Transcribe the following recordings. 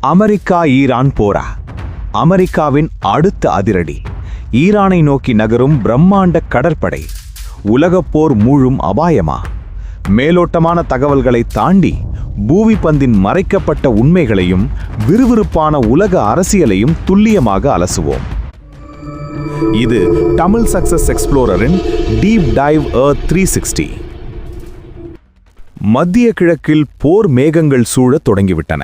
America Iran Bora. அமெரிக்காவின் அடுத்த அதிரடி. ஈரானை நோக்கி நகரும் பிரம்மாண்ட கடற்படை. உலகப் போர் மூழும் அபாயமா? மேலோட்டமான தகவல்களை தாண்டி பூவி பந்தின் மறைக்கப்பட்ட உண்மைகளையும் விறுவிறுப்பான உலக அரசியலையும் துல்லியமாக அலசுவோம். இது Tamil success எக்ஸ்ப்ளோரரின் deep dive earth three sixty. மத்திய கிழக்கில் போர் மேகங்கள் சூழத் தொடங்கிவிட்டன.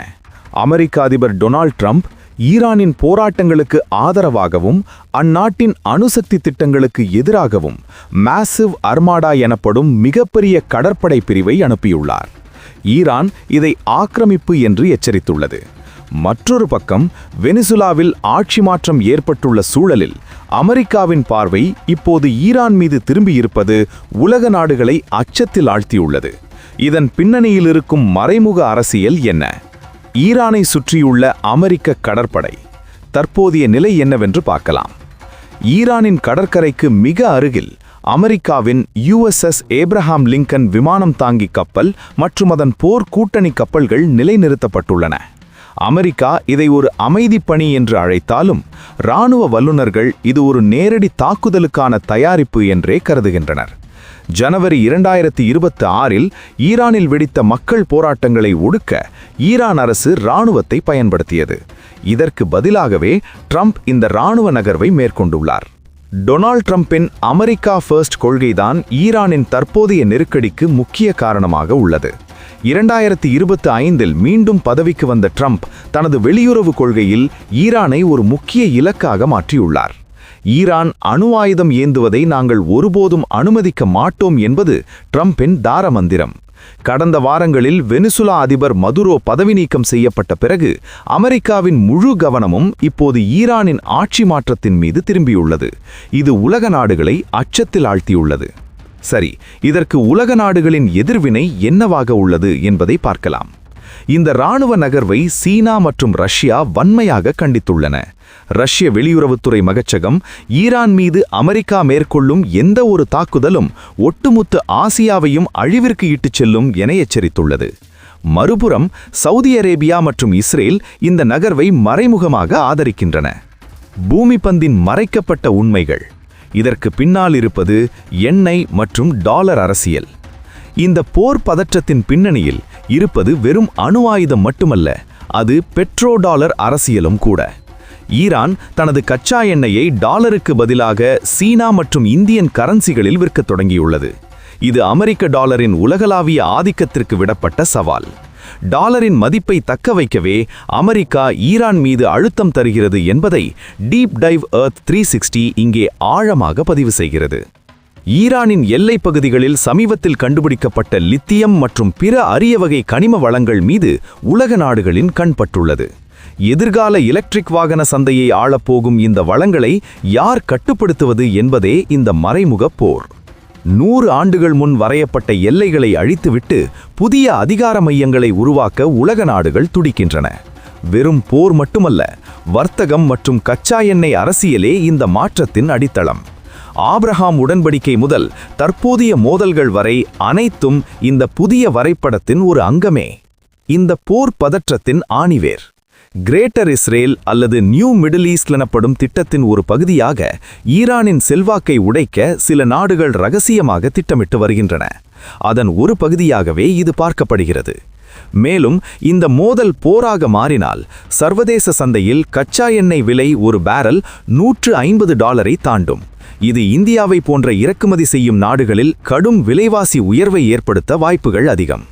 அமெரிக்க அதிபர் டொனால்ட் ட்ரம்ப் ஈரானின் போராட்டங்களுக்கு ஆதரவாகவும் அந்நாட்டின் அணுசக்தி திட்டங்களுக்கு எதிராகவும் மேசிவ் அர்மாடா எனப்படும் மிகப்பெரிய கடற்படை பிரிவை அனுப்பியுள்ளார். ஈரான் இதை ஆக்கிரமிப்பு என்று எச்சரித்துள்ளது. மற்றொரு பக்கம் வெனிசுலாவில் ஆட்சி மாற்றம் ஏற்பட்டுள்ள சூழலில் அமெரிக்காவின் பார்வை இப்போது ஈரான் மீது திரும்பியிருப்பது உலக நாடுகளை அச்சத்தில் ஆழ்த்தியுள்ளது. இதன் பின்னணியில் இருக்கும் மறைமுக அரசியல் என்ன? ஈரானை சுற்றியுள்ள அமெரிக்க கடற்படை தற்போதைய நிலை என்னவென்று பார்க்கலாம். ஈரானின் கடற்கரைக்கு மிக அருகில் அமெரிக்காவின் யுஎஸ்எஸ் ஏப்ரஹாம் லிங்கன் விமானம் தாங்கி கப்பல் மற்றும் அதன் போர் கூட்டணி கப்பல்கள் நிலைநிறுத்தப்பட்டுள்ளன. அமெரிக்கா இதை ஒரு அமைதி பணி என்று அழைத்தாலும் இராணுவ வல்லுநர்கள் இது ஒரு நேரடி தாக்குதலுக்கான தயாரிப்பு என்றே கருதுகின்றனர். ஜனவரி இரண்டாயிரத்தி இருபத்தி ஆறில் ஈரானில் வெடித்த மக்கள் போராட்டங்களை ஒடுக்க ஈரான் அரசு இராணுவத்தை பயன்படுத்தியது. இதற்கு பதிலாகவே ட்ரம்ப் இந்த இராணுவ நகர்வை மேற்கொண்டுள்ளார். டொனால்ட் ட்ரம்பின் அமெரிக்கா ஃபர்ஸ்ட் கொள்கைதான் ஈரானின் தற்போதைய நெருக்கடிக்கு முக்கிய காரணமாக உள்ளது. இரண்டாயிரத்தி இருபத்தி ஐந்தில் மீண்டும் பதவிக்கு வந்த ட்ரம்ப் தனது வெளியுறவு கொள்கையில் ஈரானை ஒரு முக்கிய இலக்காக மாற்றியுள்ளார். ஈரான் அணு ஆயுதம் ஏந்துவதை நாங்கள் ஒருபோதும் அனுமதிக்க மாட்டோம் என்பது ட்ரம்பின் தாரமந்திரம். கடந்த வாரங்களில் வெனிசுலா அதிபர் மதுரோ பதவி நீக்கம் செய்யப்பட்ட பிறகு அமெரிக்காவின் முழு கவனமும் இப்போது ஈரானின் ஆட்சி மாற்றத்தின் மீது திரும்பியுள்ளது. இது உலக நாடுகளை அச்சத்தில் ஆழ்த்தியுள்ளது. சரி இதற்கு உலக நாடுகளின் எதிர்வினை என்னவாக உள்ளது என்பதை பார்க்கலாம். இந்த ராணுவ நகர்வை சீனா மற்றும் ரஷ்யா வன்மையாக கண்டித்துள்ளன. ரஷ்ய வெளியுறவுத்துறை மகச்சகம் ஈரான் மீது அமெரிக்கா மேற்கொள்ளும் எந்த ஒரு தாக்குதலும் ஒட்டுமொத்த ஆசியாவையும் அழிவிற்கு இட்டுச் செல்லும் என எச்சரித்துள்ளது. மறுபுறம் சவுதி அரேபியா மற்றும் இஸ்ரேல் இந்த நகர்வை மறைமுகமாக ஆதரிக்கின்றன. பூமி பந்தின் மறைக்கப்பட்ட உண்மைகள். இதற்கு பின்னால் இருப்பது எண்ணெய் மற்றும் டாலர் அரசியல். இந்த போர் பதற்றத்தின் பின்னணியில் இருப்பது வெறும் அணு ஆயுதம் மட்டுமல்ல அது பெட்ரோ டாலர் அரசியலும் கூட. ஈரான் தனது கச்சா எண்ணெயை டாலருக்கு பதிலாக சீனா மற்றும் இந்தியன் கரன்சிகளில் விற்கத் தொடங்கியுள்ளது. இது அமெரிக்க டாலரின் உலகளாவிய ஆதிக்கத்திற்கு விடப்பட்ட சவால். டாலரின் மதிப்பை தக்க வைக்கவே அமெரிக்கா ஈரான் மீது அழுத்தம் தருகிறது என்பதை deep dive earth three sixty இங்கே ஆழமாக பதிவு செய்கிறது. ஈரானின் எல்லைப் பகுதிகளில் சமீபத்தில் கண்டுபிடிக்கப்பட்ட லித்தியம் மற்றும் பிற அரிய வகை கனிம வளங்கள் மீது உலக நாடுகளின் கண்பட்டுள்ளது எதிர்கால எலக்ட்ரிக் வாகன சந்தையை ஆளப்போகும் இந்த வளங்களை யார் கட்டுப்படுத்துவது என்பதே இந்த மறைமுக போர். நூறு ஆண்டுகள் முன் வரையப்பட்ட எல்லைகளை அழித்துவிட்டு புதிய அதிகார மையங்களை உருவாக்க உலக நாடுகள் துடிக்கின்றன. வெறும் போர் மட்டுமல்ல வர்த்தகம் மற்றும் கச்சா எண்ணெய் அரசியலே இந்த மாற்றத்தின் அடித்தளம். ஆப்ரஹாம் உடன்படிக்கை முதல் தற்போதைய மோதல்கள் வரை அனைத்தும் இந்த புதிய வரைபடத்தின் ஒரு அங்கமே. இந்த போர் பதற்றத்தின் ஆணிவேர். கிரேட்டர் இஸ்ரேல் அல்லது நியூ மிடில் ஈஸ்ட் எனப்படும் திட்டத்தின் ஒரு பகுதியாக ஈரானின் செல்வாக்கை உடைக்க சில நாடுகள் ரகசியமாக திட்டமிட்டு வருகின்றன. அதன் ஒரு பகுதியாகவே இது பார்க்கப்படுகிறது. மேலும் இந்த மோதல் போராக மாறினால் சர்வதேச சந்தையில் கச்சா எண்ணெய் விலை ஒரு பேரல் நூற்று ஐம்பது டாலரை தாண்டும். இது இந்தியாவை போன்ற இறக்குமதி செய்யும் நாடுகளில் கடும் விலைவாசி உயர்வை ஏற்படுத்த வாய்ப்புகள் அதிகம்.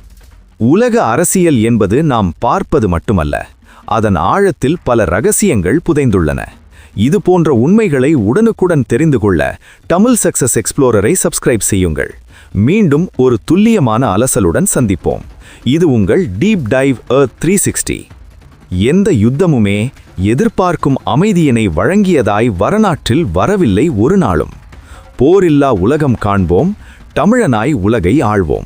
உலக அரசியல் என்பது நாம் பார்ப்பது மட்டுமல்ல அதன் ஆழத்தில் பல ரகசியங்கள் புதைந்துள்ளன. இது போன்ற உண்மைகளை உடனுக்குடன் தெரிந்து கொள்ள தமிழ் சக்சஸ் எக்ஸ்ப்ளோரரை சப்ஸ்கிரைப் செய்யுங்கள். மீண்டும் ஒரு துல்லியமான அலசலுடன் சந்திப்போம். இது உங்கள் டீப் டைவ் அ த்ரீ சிக்ஸ்டி. எந்த யுத்தமுமே எதிர்பார்க்கும் அமைதியினை வழங்கியதாய் வரலாற்றில் வரவில்லை ஒரு நாளும். போரில்லா உலகம் காண்போம் தமிழனாய் உலகை ஆழ்வோம்